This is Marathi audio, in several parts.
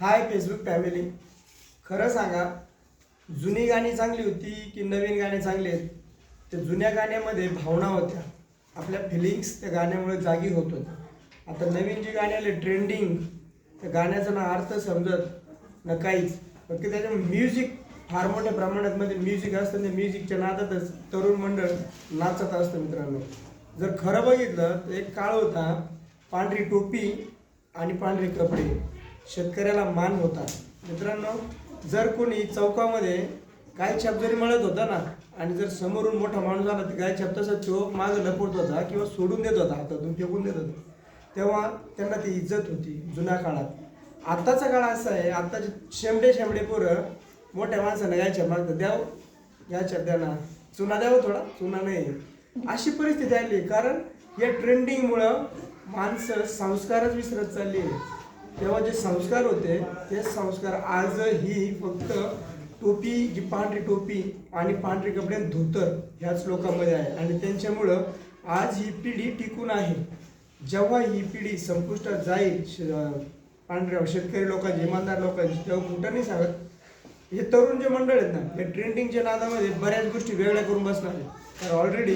हाय फेसबुक फॅमिली. खरं सांगा जुनी गाणी चांगली होती की नवीन गाणी चांगली आहेत? त्या जुन्या गाण्यामध्ये भावना होत्या. आपल्या फिलिंग्स त्या गाण्यामुळे जागी होत होत्या. आता नवीन जी गाणी आले ट्रेंडिंग त्या गाण्याचा ना अर्थ समजत ना काहीच. फक्त त्याच्या म्युझिक फार मोठ्या प्रमाणात मध्ये म्युझिक असतं त्या म्युझिकच्या नादातच तरुण मंडळ नाचत असतं मित्रांनो. जर खरं बघितलं तर एक काळ होता पांढरी टोपी आणि पांढरे कपडे. शेतकऱ्याला मान होता. मित्रांनो जर कोणी चौकामध्ये गाय छाप जरी मळत होता ना आणि जर समोरून मोठा माणूस आला तर गाय छाप तसा तो मागं लपवत होता किंवा सोडून देत होता हातातून फेकून देत होता. तेव्हा त्यांना ती इज्जत होती जुन्या काळात. आत्ताचा काळ असा आहे आत्ताचे शेंबडे शेंबडे पोरं मोठ्या माणसानं गाय छाप मागतात. द्याव या छाप द्या ना. चुना द्यावं थोडा चुना नाही. अशी परिस्थिती आली कारण या ट्रेंडिंगमुळं माणसं संस्कारच विसरत चालली आहे तेव्हा जे संस्कार होते ते संस्कार आजही फक्त टोपी जी पांढरी टोपी आणि पांढरे कपडे आणि धोतर ह्याच लोकांमध्ये आहे. आणि त्यांच्यामुळं आज ही पिढी टिकून आहे. जेव्हा ही पिढी संपुष्टात जाईल पांढऱ्या शेतकरी लोकांची इमानदार लोकांची तेव्हा कुठं नाही सांगत. हे तरुण जे मंडळ आहेत ना हे ट्रेंडिंगच्या नादामध्ये बऱ्याच गोष्टी वेगळ्या करून बसणार आहेत. तर ऑलरेडी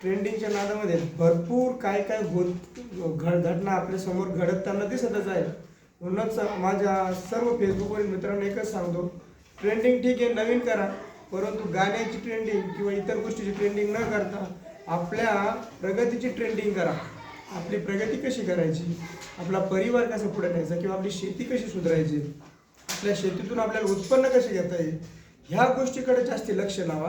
ट्रेंडिंगच्या नादामध्ये भरपूर काय काय होत घड घटना आपल्यासमोर घडताना दिसतच आहे म्हणूनच माझ्या सर्व फेसबुकवरील मित्रांना एकच सांगतो ट्रेंडिंग ठीक आहे नवीन करा परंतु गाण्याची ट्रेंडिंग किंवा इतर गोष्टीची ट्रेंडिंग न करता आपल्या प्रगतीची ट्रेंडिंग करा. आपली प्रगती कशी करायची? आपला परिवार कसा पुढे न्यायचा किंवा आपली शेती कशी सुधारायची? आपल्या शेतीतून आपल्याला उत्पन्न कसे घेता येईल? ह्या गोष्टीकडे जास्त लक्ष लावा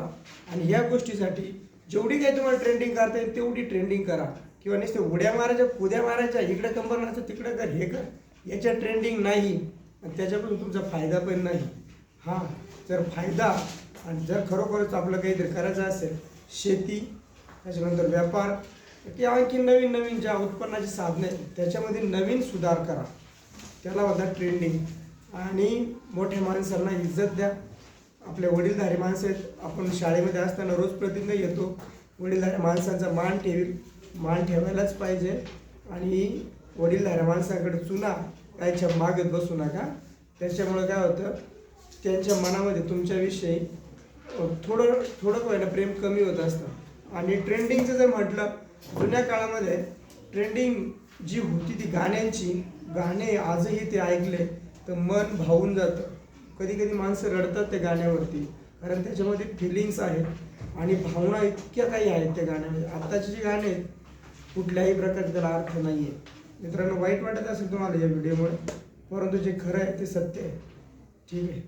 आणि ह्या गोष्टीसाठी जेवढी काही तुम्हाला ट्रेंडिंग करता येईल तेवढी ट्रेंडिंग करा. किंवा नुसते उड्या मारायच्या कुद्या मारायच्या इकडे कंबर नाचं तिकडे कर हे कर. याच्या ट्रेंडिंग नाही. आणि त्याच्यापासून तुमचा फायदा पण नाही. हां जर फायदा आणि जर खरोखरच आपलं काहीतरी करायचं असेल शेती त्याच्यानंतर व्यापार की आणखी नवीन नवीन ज्या उत्पन्नाची साधने आहेत त्याच्यामध्ये नवीन सुधार करा. त्याला होता ट्रेंडिंग आणि मोठ्या माणसांना इज्जत द्या. आपले वडीलधारी माणसं आहेत. आपण शाळेमध्ये असताना रोज प्रतिज्ञा येतो वडीलधारी माणसांचा मान ठेवी मान ठेवायलाच पाहिजे. आणि वडीलधाऱ्या माणसाकडे चुना कायच्या मागत बसू नका. त्याच्यामुळं काय होतं त्यांच्या मनामध्ये तुमच्याविषयी थोडं थोडं पहिलं प्रेम कमी होत असतं. आणि ट्रेंडिंगचं जर म्हटलं जुन्या काळामध्ये ट्रेंडिंग जी होती ती गाण्यांची गाणे आजही ते ऐकले तर मन भावून जातं. कधी कधी माणसं रडतात त्या गाण्यावरती कारण त्याच्यामध्ये फिलिंग्स आहेत. आणि भावना इतक्या काही आहेत त्या गाण्यामध्ये. आत्ताची जी गाणी आहेत कुठल्याही प्रकारचा त्याला अर्थ नाही आहे मित्रांनो वाईट वाटत असेल तुम्हाला या व्हिडिओमुळे परंतु जे खरं आहे ते सत्य आहे. ठीक आहे?